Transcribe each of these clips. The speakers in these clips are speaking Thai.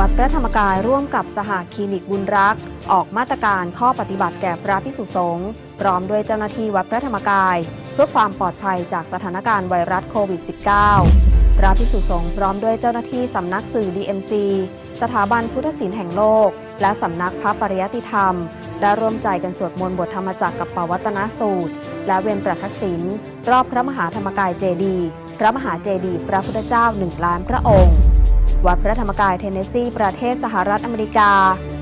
วัดพระธรรมกายร่วมกับสหคลินิกบุญรัก ออกมาตรการข้อปฏิบัติแก่พระพิสุสงฆ์พร้อมด้วยเจ้าหน้าที่วัดพระธรรมกาย เพื่อความปลอดภัยจากสถานการณ์ไวรัสโควิด -19 พระพิสุสงฆ์พร้อมด้วยเจ้าหน้าที่สำนักสื่อ DMC สถาบันพุทธศิลป์แห่งโลก และสำนักพระปริยติธรรม ได้ร่วมใจกันสวดมนต์บทธรรมจักรกับปวัตนสูตร และเวียนประทักษิณรอบพระมหาธรรมกายเจดีย์พระมหาเจดีย์พระพุทธเจ้าหนึ่งล้านพระองค์ วัดพระธรรมกายเทนเนสซี ประเทศสหรัฐอเมริกา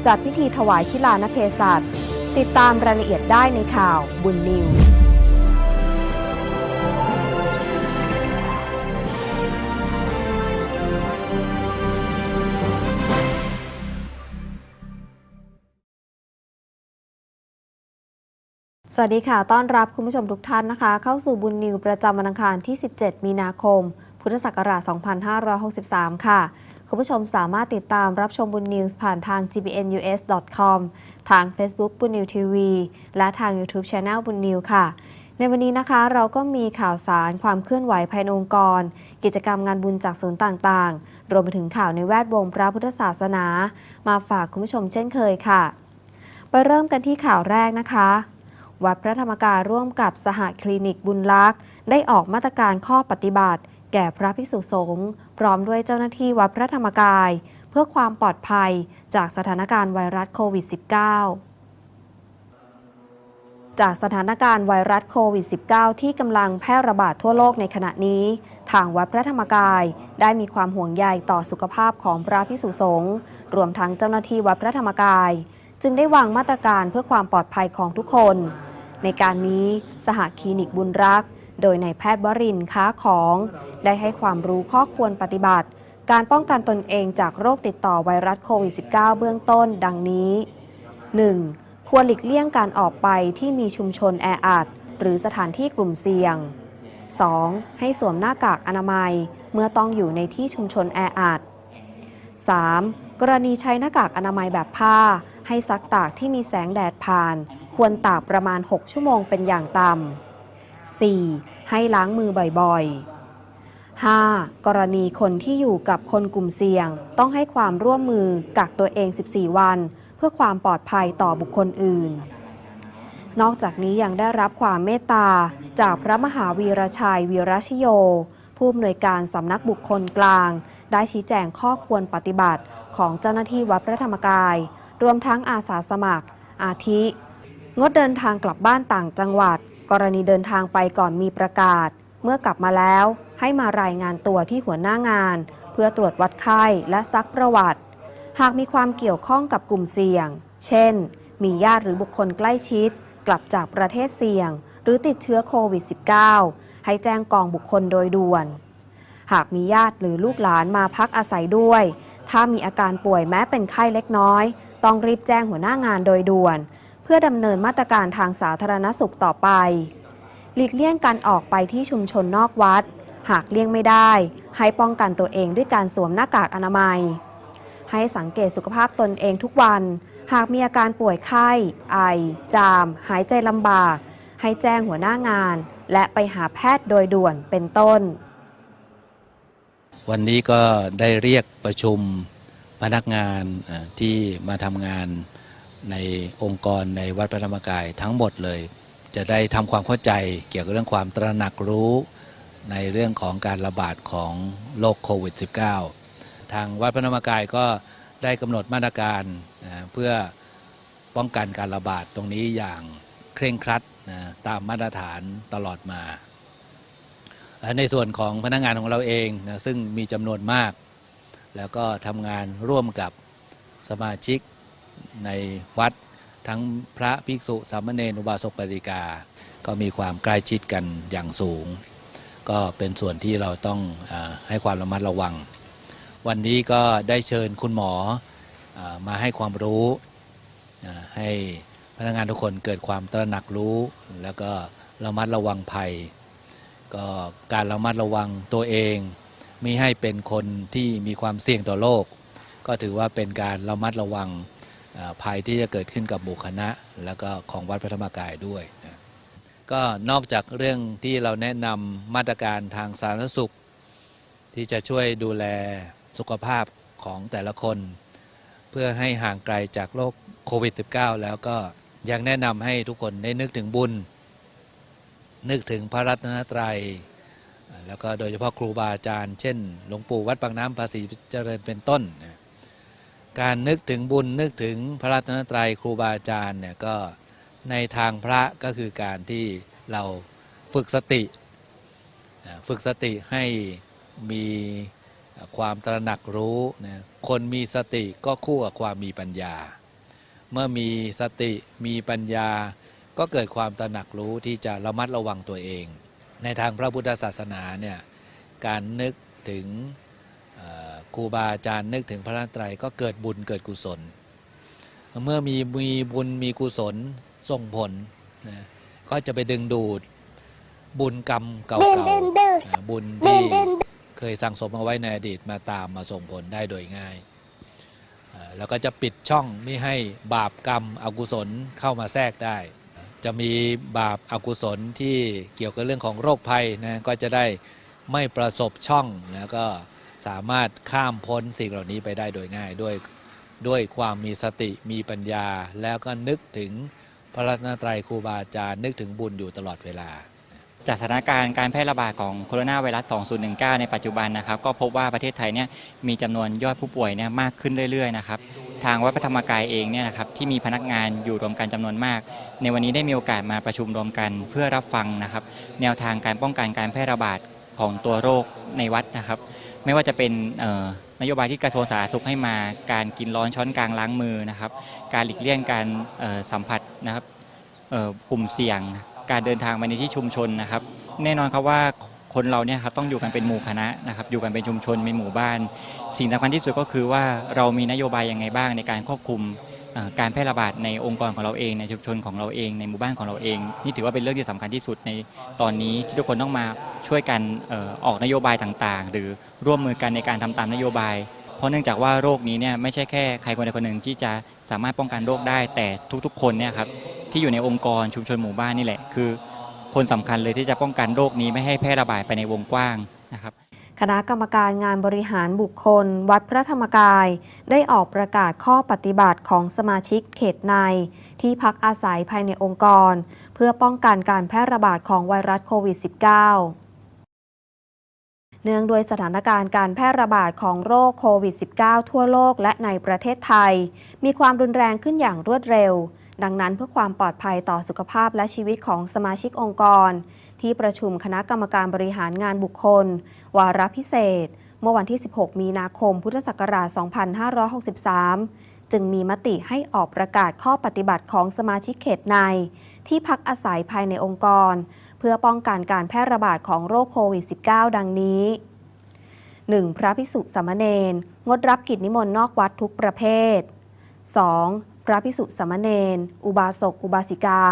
จัดพิธีถวายคิลานเพศัตติดตามรายละเอียดได้ในข่าวบุญนิวสวัสดีค่ะ ต้อนรับคุณผู้ชมทุกท่านนะคะ เข้าสู่บุญนิวประจำวันอังคารที่ 17 มีนาคม พุทธศักราช 2563 ค่ะ คุณผู้ชมสามารถติดตามรับชมบุญนิวส์ผ่านทาง gbnus.com ทาง Facebook บุญนิวทีวีและทาง YouTube Channel บุญนิวค่ะ ในวันนี้นะคะเราก็มีข่าวสารความเคลื่อนไหวภายในองค์กร กิจกรรมงานบุญจากศูนย์ต่างๆ รวมไปถึงข่าวในแวดวงพระพุทธศาสนา มาฝากคุณผู้ชมเช่นเคยค่ะไปเริ่มกันที่ข่าวแรกนะคะวัดพระธรรมกายร่วมกับสหคลินิกบุญรักษ์ได้ออกมาตรการข้อปฏิบัติ แก่พระภิกษุสงฆ์พร้อมด้วยเจ้าหน้าที่วัดพระธรรมกาย เพื่อความปลอดภัยจากสถานการณ์ไวรัสโควิด -19 จากสถานการณ์ไวรัสโควิด -19 ที่กำลังแพร่ระบาดทั่วโลกในขณะนี้ ทางวัดพระธรรมกายได้มีความห่วงใยต่อสุขภาพของพระภิกษุสงฆ์รวมทั้งเจ้าหน้าที่วัดพระธรรมกาย จึงได้วางมาตรการเพื่อความปลอดภัยของทุกคน ในการนี้สหคลินิกบุญรัก โดยนายแพทย์วรินค้าของ ได้ให้ความรู้ข้อควรปฏิบัติ การป้องกันตนเองจากโรคติดต่อไวรัสโควิด -19 เบื้องต้น ดังนี้ 1. ควรหลีกเลี่ยงการออกไปที่มีชุมชนแออัดหรือสถานที่กลุ่มเสี่ยง 2. ให้สวมหน้ากากอนามัย เมื่อต้องอยู่ในที่ชุมชนแออัด 3. กรณีใช้หน้ากากอนามัยแบบผ้า ให้ซักตากที่มีแสงแดดผ่าน ควรตากประมาณ 6 ชั่วโมงเป็นอย่างต่ำ 4. ให้ล้างมือบ่อยๆ 5. กรณีคนที่อยู่กับคนกลุ่มเสี่ยง ต้องให้ความร่วมมือกักตัวเอง 14 วัน เพื่อความปลอดภัยต่อบุคคลอื่น นอกจากนี้ยังได้รับความเมตตา จากพระมหาวีรชัยวีรชโย ผู้อำนวยการสำนักบุคคลกลาง ได้ชี้แจงข้อควรปฏิบัติของเจ้าหน้าที่วัดพระธรรมกาย รวมทั้งอาสาสมัคร อาทิ งดเดินทางกลับบ้านต่างจังหวัด กรณีเดินทางไปก่อนมีประกาศ เมื่อกลับมาแล้วให้มารายงานตัวที่หัวหน้างาน เพื่อตรวจวัดไข้และซักประวัติ หากมีความเกี่ยวข้องกับกลุ่มเสี่ยง เช่น มีญาติหรือบุคคลใกล้ชิด กลับจากประเทศเสี่ยง หรือติดเชื้อโควิด -19 ให้แจ้งกองบุคคลโดยด่วน หากมีญาติหรือลูกหลานมาพักอาศัยด้วย ถ้ามีอาการป่วยแม้เป็นไข้เล็กน้อย ต้องรีบแจ้งหัวหน้างานโดยด่วน เพื่อดำเนินมาตรการทางสาธารณสุขต่อไป หลีกเลี่ยงการออกไปที่ชุมชนนอกวัด หากเลี่ยงไม่ได้ ให้ป้องกันตัวเองด้วยการสวมหน้ากากอนามัย ให้สังเกตสุขภาพตนเองทุกวัน หากมีอาการป่วยไข้ ไอ จาม หายใจลำบาก ให้แจ้งหัวหน้างาน และไปหาแพทย์โดยด่วนเป็นต้น วันนี้ก็ได้เรียกประชุมพนักงานที่มาทำงาน ในองค์กรในวัดพระธรรมกายทั้งหมดเลย จะได้ทำความเข้าใจเกี่ยวกับเรื่องความตระหนักรู้ในเรื่องของการระบาดของโรคโควิด -19 ทางวัดพระธรรมกายก็ได้กำหนดมาตรการนะเพื่อป้องกันการระบาดตรงนี้อย่างเคร่งครัดนะตามมาตรฐานตลอดมา ในส่วนของพนักงานของเราเองนะซึ่งมีจำนวนมาก แล้วก็ทำงานร่วมกับสมาชิก ในวัดทั้งพระภิกษุสามเณรอุบาสกปฏิกา ก็มีความใกล้ชิดกันอย่างสูง ก็เป็นส่วนที่เราต้องอให้ความระมัดระวัง วันนี้ก็ได้เชิญคุณหมออมาให้ความรู้ให้พนักงานทุกคนเกิดความตระหนักรู้ แล้วก็ระมัดระวังภัย ก็การระมัดระวังตัวเองไม่ให้เป็นคนที่มีความเสี่ยงต่อโรคก็ถือว่าเป็นการระมัดระวัง ภัยที่จะเกิดขึ้นกับหมู่คณะ แล้วก็ของวัดพระธรรมกายด้วยนะก็นอกจากเรื่องที่เราแนะนำมาตรการทางสาธารณสุข ที่จะช่วยดูแลสุขภาพของแต่ละคน เพื่อให้ห่างไกลจากโรคโควิด -19 แล้วก็ยังแนะนำให้ทุกคนได้นึกถึงบุญ นึกถึงพระรัตนตรัย แล้วก็โดยเฉพาะครูบาอาจารย์ เช่น หลวงปู่วัดปากน้ำภาษีเจริญเป็นต้นนะ การนึกถึงบุญนึกถึงพระรัตนตรัยครูบาอาจารย์เนี่ยก็ในทางพระก็คือการที่เราฝึกสติ ฝึกสติให้มีความตระหนักรู้นะคนมีสติก็คู่กับความมีปัญญา เมื่อมีสติมีปัญญา ก็เกิดความตระหนักรู้ที่จะระมัดระวังตัวเอง ในทางพระพุทธศาสนาเนี่ยการนึกถึง ครูบาอาจารย์นึกถึงพระรัตนตรัยก็เกิดบุญเกิดกุศล เมื่อมีมีบุญมีกุศลส่งผลนะก็จะไปดึงดูดบุญกรรมเก่าๆบุญที่เคยสั่งสมเอาไว้ในอดีตมาตามมาส่งผลได้โดยง่าย แล้วก็จะปิดช่องไม่ให้บาปกรรมอกุศลเข้ามาแทรกได้ จะมีบาปอากุศลที่เกี่ยวกับเรื่องของโรคภัยนะก็จะได้ไม่ประสบช่องแล้วก็ สามารถข้ามพ้นสิ่งเหล่านี้ไปได้โดยง่ายด้วยด้วยความมีสติมีปัญญา แล้วก็นึกถึงพระรัตนตรัยครูบาอาจารย์นึกถึงบุญอยู่ตลอดเวลา จากสถานการณ์การแพร่ระบาดของโคโรนาไวรัส 2019 ในปัจจุบันนะครับ ก็พบว่าประเทศไทยเนี่ยมีจำนวนยอดผู้ป่วยเนี่ยมากขึ้นเรื่อยๆนะครับทางวัดพระธรรมกายเองเนี่ยนะครับที่มีพนักงานอยู่รวมกันจำนวนมาก ในวันนี้ได้มีโอกาสมาประชุมรวมกันเพื่อรับฟังนะครับ แนวทางการป้องกันการแพร่ระบาดของตัวโรคในวัดนะครับ ไม่ว่าจะเป็นนโยบายที่กระทรวงสาธารณสุขให้มาการกินร้อนช้อนกลางล้างมือนะครับ การหลีกเลี่ยงการสัมผัสนะครับกลุ่มเสี่ยง การเดินทางไปในที่ชุมชนนะครับ แน่นอนครับว่าคนเราเนี่ยครับต้องอยู่กันเป็นหมู่คณะนะครับอยู่กันเป็นชุมชนเป็นหมู่บ้าน สิ่งสำคัญที่สุดก็คือว่าเรามีนโยบายยังไงบ้างในการควบคุม การแพร่ระบาดในองค์กรของเราเองในชุมชนของเราเองในหมู่บ้านของเราเอง นี่ถือว่าเป็นเรื่องที่สำคัญที่สุดในตอนนี้ที่ทุกคนต้องมาช่วยกันออออกนโยบายต่างๆ หรือร่วมมือกันในการทำตามนโยบาย เพราะเนื่องจากว่าโรคนี้เนี่ยไม่ใช่แค่ใครคนใดคนหนึ่งที่จะสามารถป้องกันโรคได้ แต่ทุกๆ คนเนี่ยครับที่อยู่ในองค์กรชุมชนหมู่บ้านนี่แหละคือ คนสำคัญเลยที่จะป้องกันโรคนี้ไม่ให้แพร่ระบาดไปในวงกว้างนะครับ คณะกรรมการงานบริหารบุคคล วัดพระธรรมกาย ได้ออกประกาศข้อปฏิบัติของสมาชิกเขตใน ที่พักอาศัยภายในองค์กร เพื่อป้องกันการแพร่ระบาดของไวรัสโควิด -19 เนื่องด้วยสถานการณ์การแพร่ระบาดของโรคโควิด -19 ทั่วโลกและในประเทศไทย มีความรุนแรงขึ้นอย่างรวดเร็ว ดังนั้นเพื่อความปลอดภัยต่อสุขภาพและชีวิตของสมาชิกองค์กร ที่ประชุมคณะกรรมการบริหารงานบุคคล วาระพิเศษ เมื่อวันที่ 16 มีนาคม พุทธศักราช 2563 จึงมีมติให้ออกประกาศข้อปฏิบัติของสมาชิกเขตใน ที่พักอาศัยภายในองค์กร เพื่อป้องกันการแพร่ระบาดของโรคโควิด -19 ดังนี้ 1. พระภิกษุสามเณรงดรับกิจนิมนต์นอกวัดทุกประเภท 2. พระภิกษุสามเณรอุบาสก อุบาสิกา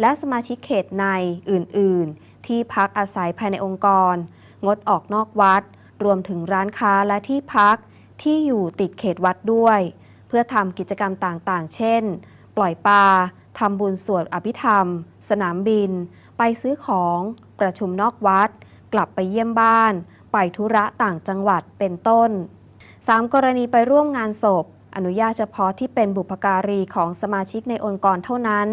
และสมาชิกเขตในอื่น ๆ ที่พักอาศัยภายในองค์กร งดออกนอกวัด รวมถึงร้านค้าและที่พักที่อยู่ติดเขตวัดด้วย เพื่อทำกิจกรรมต่างๆ เช่น ปล่อยปลาทำบุญสวดอภิธรรม สนามบิน ไปซื้อของ ประชุมนอกวัด กลับไปเยี่ยมบ้าน ไปธุระต่างจังหวัดเป็นต้น 3. กรณีไปร่วมงานศพ อนุญาตเฉพาะที่เป็นบุพการีของสมาชิกในองค์กรเท่านั้น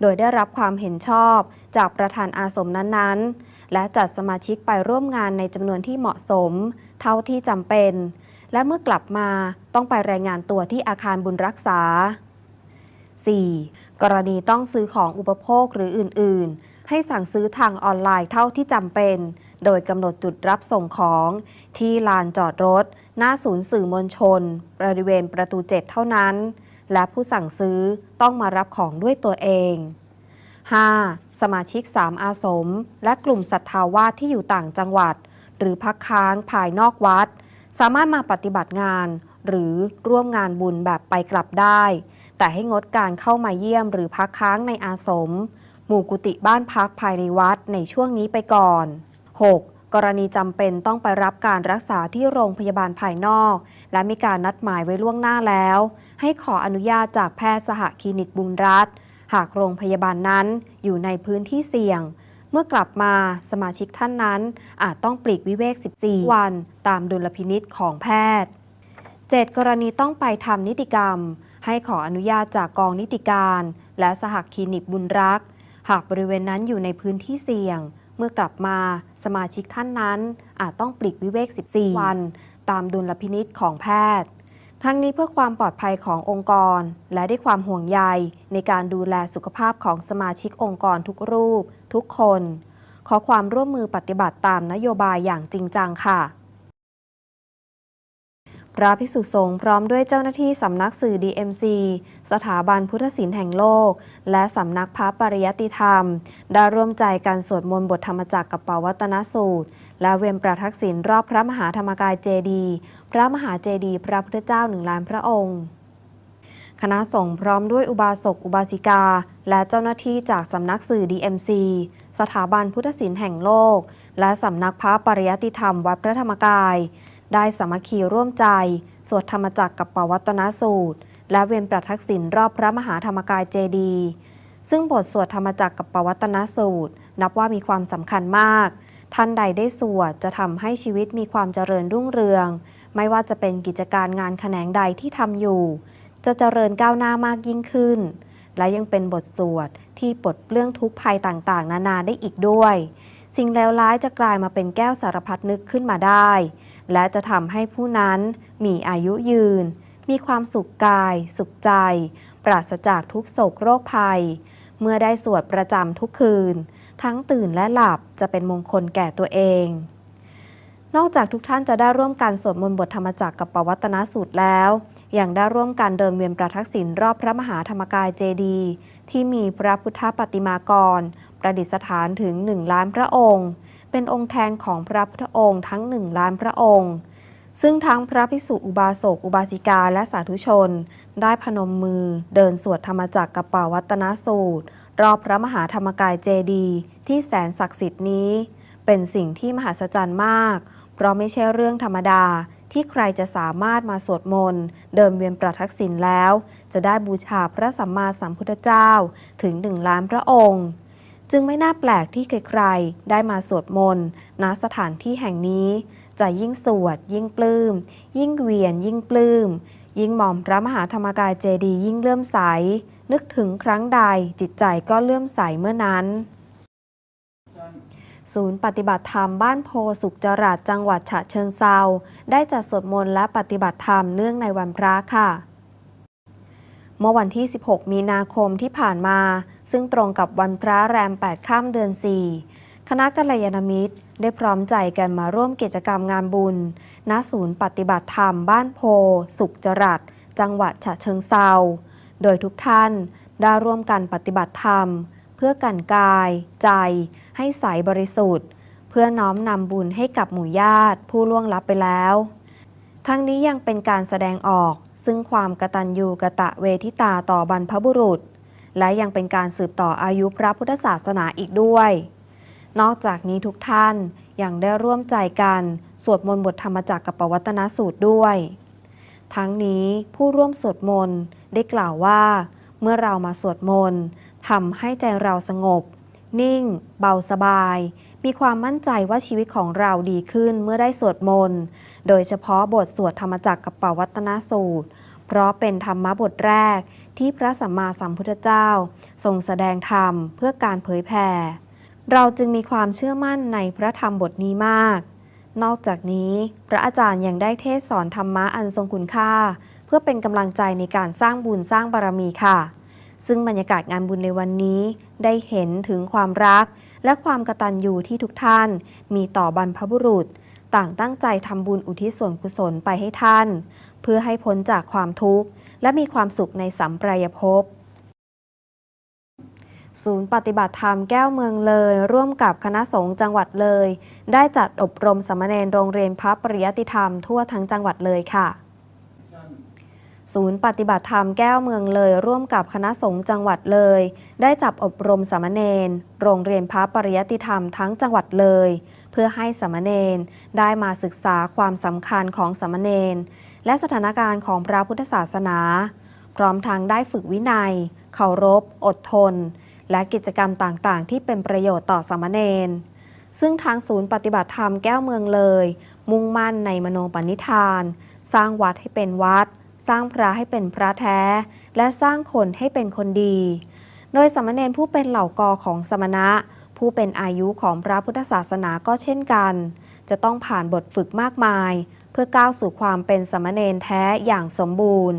โดยได้รับความเห็นชอบจากประธานอาสมนั้นๆ และจัดสมาชิกไปร่วมงานในจำนวนที่เหมาะสม เท่าที่จำเป็น และเมื่อกลับมาต้องไปรายงานตัวที่อาคารบุญรักษา 4. กรณีต้องซื้อของอุปโภคหรืออื่น ๆ ให้สั่งซื้อทางออนไลน์เท่าที่จำเป็น โดยกำหนดจุดรับส่งของ ที่ลานจอดรถ หน้าศูนย์สื่อมวลชน บริเวณประตู 7 เท่านั้น และผู้สั่งซื้อต้องมารับของด้วยตัวเอง 5. สมาชิก 3 อาสม และกลุ่มศรัทธาวาสที่อยู่ต่างจังหวัด หรือพักค้างภายนอกวัด สามารถมาปฏิบัติงาน หรือร่วมงานบุญแบบไปกลับได้ แต่ให้งดการเข้ามาเยี่ยมหรือพักค้างในอาสม หมู่กุฏิบ้านพักภายในวัดในช่วงนี้ไปก่อน 6. กรณีจำเป็นต้องไปรับการรักษาที่โรงพยาบาลภายนอก และมีการนัดหมายไว้ล่วงหน้าแล้ว ให้ขออนุญาตจากแพทย์สหคลินิกบุญรัฐ หากโรงพยาบาลนั้นอยู่ในพื้นที่เสี่ยง เมื่อกลับมาสมาชิกท่านนั้น อาจต้องปลีกวิเวก 14 วัน ตามดุลพินิษของแพทย์ 7 กรณีต้องไปทำนิติกรรม ให้ขออนุญาตจากกองนิติการ และสหคลินิกบุญรัก หากบริเวณนั้นอยู่ในพื้นที่เสี่ยง เมื่อกลับมาสมาชิกท่านนั้น อาจต้องปลีกวิเวก 14 วัน ตามดุลพินิษของแพทย์ ทั้งนี้เพื่อความปลอดภัยขององค์กร และด้วยความห่วงใยในการดูแลสุขภาพของสมาชิกองค์กรทุกรูป ทุกคน ขอความร่วมมือปฏิบัติตามนโยบายอย่างจริงจังค่ะ พระภิกษุสงฆ์พร้อมด้วยเจ้าหน้าที่สำนักสื่อ DMC สถาบันพุทธศิลป์แห่งโลก และสำนักพระปริยติธรรม ได้ร่วมใจกันสวดมนต์บทธรรมจักรกับปวัตนสูตร และเวียนประทักษิณรอบพระมหาธรรมกายเจดี พระมหาเจดี พระพุทธเจ้าหนึ่งล้านพระองค์คณะสงฆ์พร้อมด้วยอุบาสกอุบาสิกา และเจ้าหน้าที่จากสำนักสื่อ DMC สถาบันพุทธศิลป์แห่งโลก และสำนักพระปริยติธรรมวัดพระธรรมกาย ได้สามัคคีร่วมใจ สวดธรรมจักรกับปวัตนสูตร และเวียนประทักษิณรอบพระมหาธรรมกายเจดีซึ่งบทสวดธรรมจักรกับปวัตนสูตร นับว่ามีความสำคัญมาก ท่านใดได้สวดจะทำให้ชีวิตมีความเจริญรุ่งเรือง ไม่ว่าจะเป็นกิจการงานแขนงใดที่ทำอยู่ จะเจริญก้าวหน้ามากยิ่งขึ้น และยังเป็นบทสวดที่ปลดเปลื้องทุกภัยต่างๆ นานาได้อีกด้วย สิ่งเลวร้ายจะกลายมาเป็นแก้วสารพัดนึกขึ้นมาได้ และจะทำให้ผู้นั้นมีอายุยืน มีความสุขกาย สุขใจ ปราศจากทุกโศกโรคภัย เมื่อได้สวดประจำทุกคืน ทั้งตื่นและหลับจะเป็นมงคลแก่ตัวเอง นอกจากทุกท่านจะได้ร่วมกันสวดมนต์บทธรรมจักรกับปวัตนสูตรแล้วยังได้ร่วมกันเดินเวียนประทักษิณรอบพระมหาธรรมกายเจดีที่มีพระพุทธปฏิมากร ประดิษฐานถึงหนึ่งล้านพระองค์ เป็นองค์แทนของพระพุทธองค์ทั้งหนึ่งล้านพระองค์ ซึ่งทั้งพระภิกษุอุบาสกอุบาสิกาและสาธุชน ได้พนมมือเดินสวดธรรมจักรกับป่าวัตนสูตร รอบพระมหาธรรมกายเจดีที่แสนศักดิ์สิทธิ์นี้ เป็นสิ่งที่มหัศจรรย์มาก เพราะไม่ใช่เรื่องธรรมดาที่ใครจะสามารถมาสวดมนต์เดินเวียนประทักษิณแล้ว จะได้บูชาพระสัมมาสัมพุทธเจ้าถึงหนึ่งล้านพระองค์ จึงไม่น่าแปลกที่ใครๆ ได้มาสวดมนต์ณสถานที่แห่งนี้ จะยิ่งสวด ยิ่งปลื้ม ยิ่งเวียน ยิ่งปลื้ม ยิ่งหม่อมพระมหาธรรมกายเจดีย์ยิ่งเลื่อมใส นึกถึงครั้งใดจิตใจก็เลื่อมใสเมื่อนั้น ศูนย์ปฏิบัติธรรมบ้านโพสุขจรัสจังหวัดฉะเชิงเซาได้จัดสวดมนต์และปฏิบัติธรรมเนื่องในวันพระค่ะ เมื่อวันที่ 16 มีนาคมที่ผ่านมา ซึ่งตรงกับวันพระแรม 8 ข้ามเดือน 4 คณะกัลยาณมิตร ได้พร้อมใจกันมาร่วมกิจกรรมงานบุญ ณ ศูนย์ปฏิบัติธรรมบ้านโพ สุขจรัส จังหวัดฉะเชิงเซา โดยทุกท่านได้ร่วมกันปฏิบัติธรรม เพื่อกันกาย ใจ ให้ใสบริสุทธิ์ เพื่อน้อมนำบุญให้กับหมู่ญาติผู้ล่วงลับไปแล้ว ทั้งนี้ยังเป็นการแสดงออก ซึ่งความกตัญญูกะตะเวทิตาต่อบรรพบุรุษ และยังเป็นการสืบต่ออายุพระพุทธศาสนาอีกด้วย นอกจากนี้ทุกท่านยังได้ร่วมใจกัน สวดมนต์บทธรรมจักรกับปวัตนสูตรด้วย ทั้งนี้ผู้ร่วมสวดมนต์ได้กล่าวว่า เมื่อเรามาสวดมนต์ทำให้ใจเราสงบ นิ่ง เบาสบาย มีความมั่นใจว่าชีวิตของเราดีขึ้นเมื่อได้สวดมนต์ โดยเฉพาะบทสวดธรรมจักรกับปวัตนสูตร เพราะเป็นธรรมบทแรกที่พระสัมมาสัมพุทธเจ้า ทรงแสดงธรรมเพื่อการเผยแผ่ เราจึงมีความเชื่อมั่นในพระธรรมบทนี้มาก นอกจากนี้พระอาจารย์ยังได้เทศสอนธรรมะอันทรงคุณค่า เพื่อเป็นกำลังใจในการสร้างบุญสร้างบารมีค่ะ ซึ่งบรรยากาศงานบุญในวันนี้ได้เห็นถึงความรัก และความกตัญญูที่ทุกท่าน มีต่อบรรพบุรุษ ต่างตั้งใจทำบุญอุทิศส่วนกุศลไปให้ท่าน เพื่อให้พ้นจากความทุกข์ และมีความสุขในสัมปรายภพศูนย์ปฏิบัติธรรมแก้วเมืองเลย ร่วมกับคณะสงฆ์จังหวัดเลย ได้จัดอบรมสามเณรโรงเรียนพระปริยติธรรมทั่วทั้งจังหวัดเลยค่ะ ศูนย์ปฏิบัติธรรมแก้วเมืองเลยร่วมกับคณะสงฆ์จังหวัดเลย ได้จับอบรมสามเณรโรงเรียนพระปริยติธรรมทั้งจังหวัดเลย เพื่อให้สามเณรได้มาศึกษาความสำคัญของสามเณรและสถานการณ์ของพระพุทธศาสนา พร้อมทั้งได้ฝึกวินัย เคารพ อดทน และกิจกรรมต่างๆ ที่เป็นประโยชน์ต่อสามเณรซึ่งทางศูนย์ปฏิบัติธรรมแก้วเมืองเลย มุ่งมั่นในมโนปณิธาน สร้างวัดให้เป็นวัด สร้างพระให้เป็นพระแท้ และสร้างคนให้เป็นคนดี โดยสามเณรผู้เป็นเหล่ากอของสมณะ ผู้เป็นอายุของพระพุทธศาสนาก็เช่นกัน จะต้องผ่านบทฝึกมากมาย เพื่อก้าวสู่ความเป็นสามเณรแท้อย่างสมบูรณ์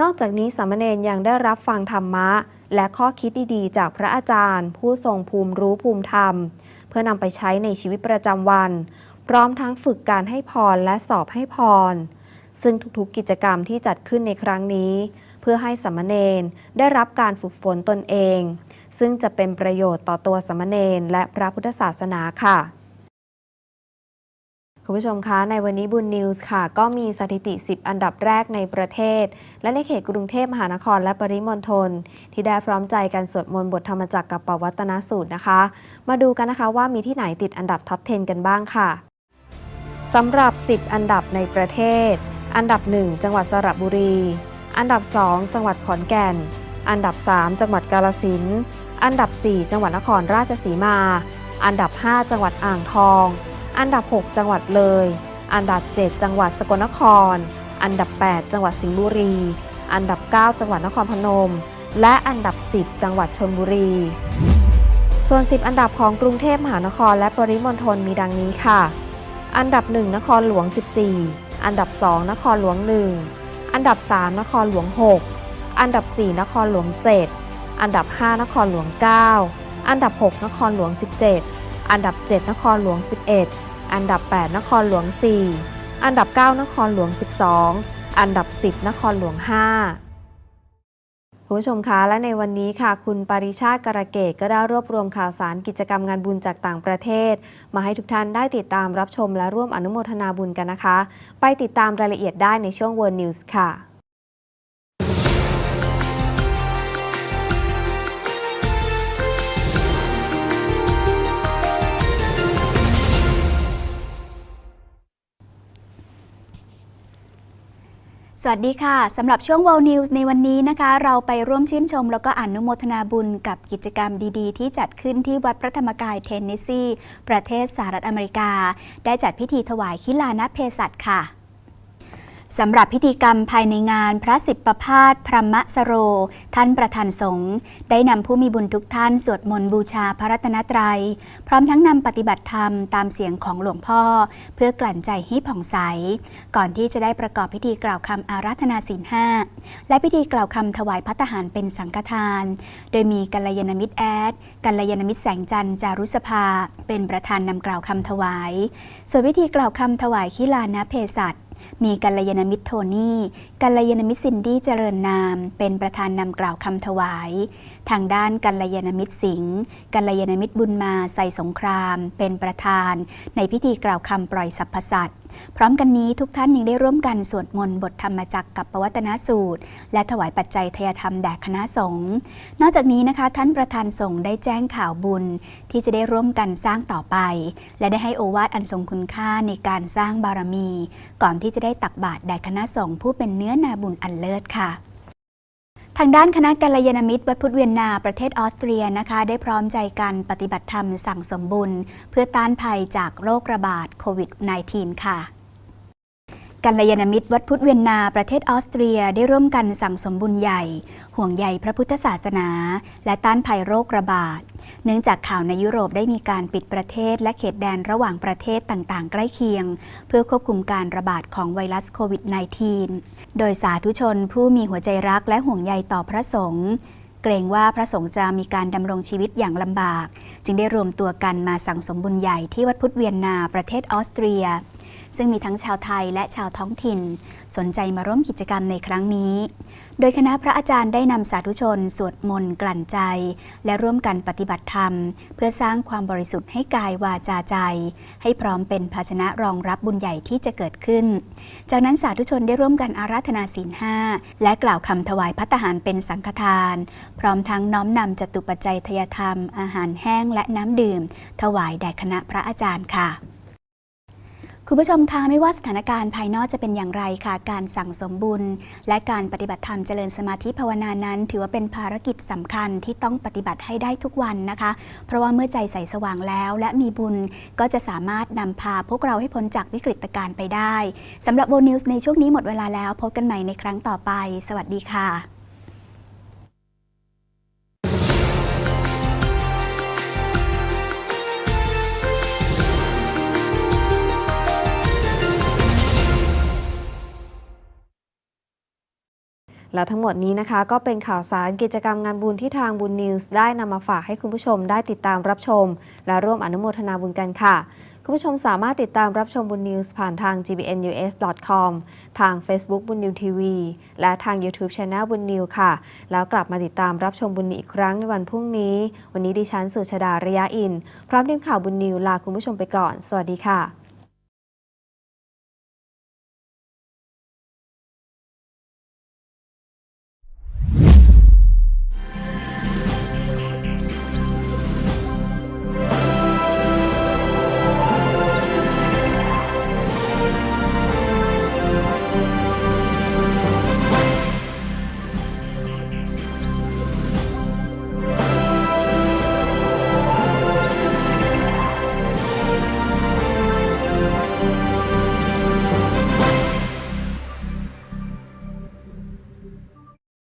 นอกจากนี้สามเณรยังได้รับฟังธรรมะ และข้อคิดดีๆ จากพระอาจารย์ ผู้ทรงภูมิรู้ภูมิธรรม เพื่อนำไปใช้ในชีวิตประจำวัน พร้อมทั้งฝึกการให้พรและสอบให้พร ซึ่งทุกๆกิจกรรมที่จัดขึ้นในครั้งนี้ เพื่อให้สามเณรได้รับการฝึกฝนตนเอง ซึ่งจะเป็นประโยชน์ต่อตัวสามเณรและพระพุทธศาสนาค่ะคุณผู้ชมคะ ในวันนี้บุญนิวส์ค่ะ ก็มีสถิติ 10 อันดับแรกในประเทศ และในเขตกรุงเทพมหานครและปริมณฑลที่ได้พร้อมใจกันสวดมนต์บทธรรมจักรกับปวัตนสูตรนะคะ มาดูกันนะคะว่ามีที่ไหนติดอันดับท็อป 10 กันบ้างค่ะสำหรับ 10 อันดับในประเทศ อันดับ 1 จังหวัดสระบุรี อันดับ 2 จังหวัดขอนแก่น อันดับ 3 จังหวัดกาฬสินธุ์อันดับ 4 จังหวัดนครราชสีมา อันดับ 5 จังหวัดอ่างทอง อันดับ 6 จังหวัดเลย อันดับ 7 จังหวัดสกลนคร อันดับ 8 จังหวัดสิงห์บุรี อันดับ 9 จังหวัดนครพนม และอันดับ 10 จังหวัดชลบุรี ส่วน 10 อันดับของกรุงเทพมหานครและปริมณฑลมีดังนี้ค่ะ อันดับ 1 นครหลวง 14 อันดับ 2 นครหลวง 1 อันดับ 3 นครหลวง 6 อันดับ 4 นครหลวง 7 อันดับ 5 นครหลวง 9 อันดับ 6 นครหลวง 17 อันดับ 7 นครหลวง 11 อันดับ 8 นครหลวง 4 อันดับ 9 นครหลวง 12 อันดับ 10 นครหลวง 5 คุณผู้ชมคะและในวันนี้ค่ะ คุณปริชาติกระเกตก็ได้รวบรวมข่าวสารกิจกรรมงานบุญจากต่างประเทศ มาให้ทุกท่านได้ติดตามรับชมและร่วมอนุโมทนาบุญกันนะคะ ไปติดตามรายละเอียดได้ในช่วง World News ค่ะ สวัสดีค่ะ สำหรับช่วง World News ในวันนี้นะคะ เราไปร่วมชื่นชม แล้วก็อนุโมทนาบุญกับกิจกรรมดีๆ ที่จัดขึ้นที่วัดพระธรรมกายเทนเนสซี ประเทศสหรัฐอเมริกา ได้จัดพิธีถวายคิลานะเพศัตค่ะ สำหรับพิธีกรรมภายในงานพระสิบประพาสพรหมสโร ท่านประธานสงฆ์ได้นำผู้มีบุญทุกท่านสวดมนต์บูชาพระรัตนตรัย พร้อมทั้งนำปฏิบัติธรรมตามเสียงของหลวงพ่อ เพื่อกลั่นใจให้ผ่องใส ก่อนที่จะได้ประกอบพิธีกล่าวคำอาราธนาศีลห้าและพิธีกล่าวคำถวายพัตหารเป็นสังฆทาน โดยมีกัลยาณมิตรแอดกัลยาณมิตรแสงจันทร์จารุสภา เป็นประธานนำกล่าวคำถวาย ส่วนพิธีกล่าวคำถวายคิลานะเพศัต มีกัลยาณมิตรโทนี่ กัลยาณมิตรซินดี้เจริญนาม เป็นประธานนำกล่าวคำถวาย ทางด้านกัลยาณมิตรสิงห์ กัลยาณมิตรบุญมาใส่สงคราม เป็นประธาน ในพิธีกล่าวคำปล่อยสรรพสัตว พร้อมกันนี้ทุกท่านยังได้ร่วมกันสวดมนต์บทธรรมจักกับปวัตนสูตร และถวายปัจจัยทยธรรมแด่คณะสงฆ์นอกจากนี้นะคะ ท่านประธานสงฆ์ได้แจ้งข่าวบุญ ที่จะได้ร่วมกันสร้างต่อไป และได้ให้โอวาทอันทรงคุณค่าในการสร้างบารมี ก่อนที่จะได้ตักบาตรแด่คณะสงฆ์ผู้เป็นเนื้อนาบุญอันเลิศค่ะ ทางด้านคณะกัลยาณมิตรวัดพุทธเวียนนาประเทศออสเตรียนะคะ ได้พร้อมใจกันปฏิบัติธรรมสั่งสมบุญ เพื่อต้านภัยจากโรคระบาดโควิด -19 ค่ะกัลยาณมิตรวัดพุทธเวียนนาประเทศออสเตรียได้ร่วมกันสั่งสมบุญใหญ่ ห่วงใยพระพุทธศาสนา และต้านภัยโรคระบาด เนื่องจากข่าวในยุโรปได้มีการปิดประเทศและเขตแดนระหว่างประเทศต่างๆ ใกล้เคียง เพื่อควบคุมการระบาดของไวรัสโควิด -19 โดยสาธุชนผู้มีหัวใจรักและห่วงใยต่อพระสงฆ์เกรงว่าพระสงฆ์จะมีการดำรงชีวิตอย่างลำบาก จึงได้รวมตัวกันมาสั่งสมบุญใหญ่ที่วัดพุทธเวียนนาประเทศออสเตรีย ซึ่งมีทั้งชาวไทยและชาวท้องถิ่น สนใจมาร่วมกิจกรรมในครั้งนี้ โดยคณะพระอาจารย์ได้นำสาธุชน สวดมนต์กลั่นใจ และร่วมกันปฏิบัติธรรม เพื่อสร้างความบริสุทธิ์ให้กายวาจาใจ ให้พร้อมเป็นภาชนะรองรับบุญใหญ่ที่จะเกิดขึ้น จากนั้นสาธุชนได้ร่วมกันอาราธนาศีลห้าและกล่าวคำถวายพัตตาหารเป็นสังฆทาน พร้อมทั้งน้อมนำจตุปัจจัยทยธรรม อาหารแห้งและน้ำดื่ม ถวายแด่คณะพระอาจารย์ค่ะ คุณผู้ชมคะไม่ว่าสถานการณ์ภายนอกจะเป็นอย่างไรค่ะ การสั่งสมบุญ และการปฏิบัติธรรมเจริญสมาธิภาวนานั้น ถือว่าเป็นภารกิจสำคัญที่ต้องปฏิบัติให้ได้ทุกวันนะคะ เพราะว่าเมื่อใจใสสว่างแล้ว และมีบุญก็จะสามารถนำพาพวกเราให้พ้นจากวิกฤตการณ์ไปได้สำหรับโบนิวส์ในช่วงนี้หมดเวลาแล้ว พบกันใหม่ในครั้งต่อไป สวัสดีค่ะ และทั้งหมดนี้นะคะ ก็เป็นข่าวสารกิจกรรมงานบุญที่ทางบุญนิวส์ได้นำมาฝากให้คุณผู้ชมได้ติดตามรับชม และร่วมอนุโมทนาบุญกันค่ะ คุณผู้ชมสามารถติดตามรับชมบุญนิวส์ผ่านทาง gbnus.com ทาง Facebook บุญนิวทีวีและทาง YouTube Channel บุญนิวค่ะ แล้วกลับมาติดตามรับชมบุญนิวอีกครั้งในวันพรุ่งนี้ วันนี้ดิฉันสุชาดาระยะอิน พร้อมทีมข่าวบุญนิวลาคุณผู้ชมไปก่อน สวัสดีค่ะ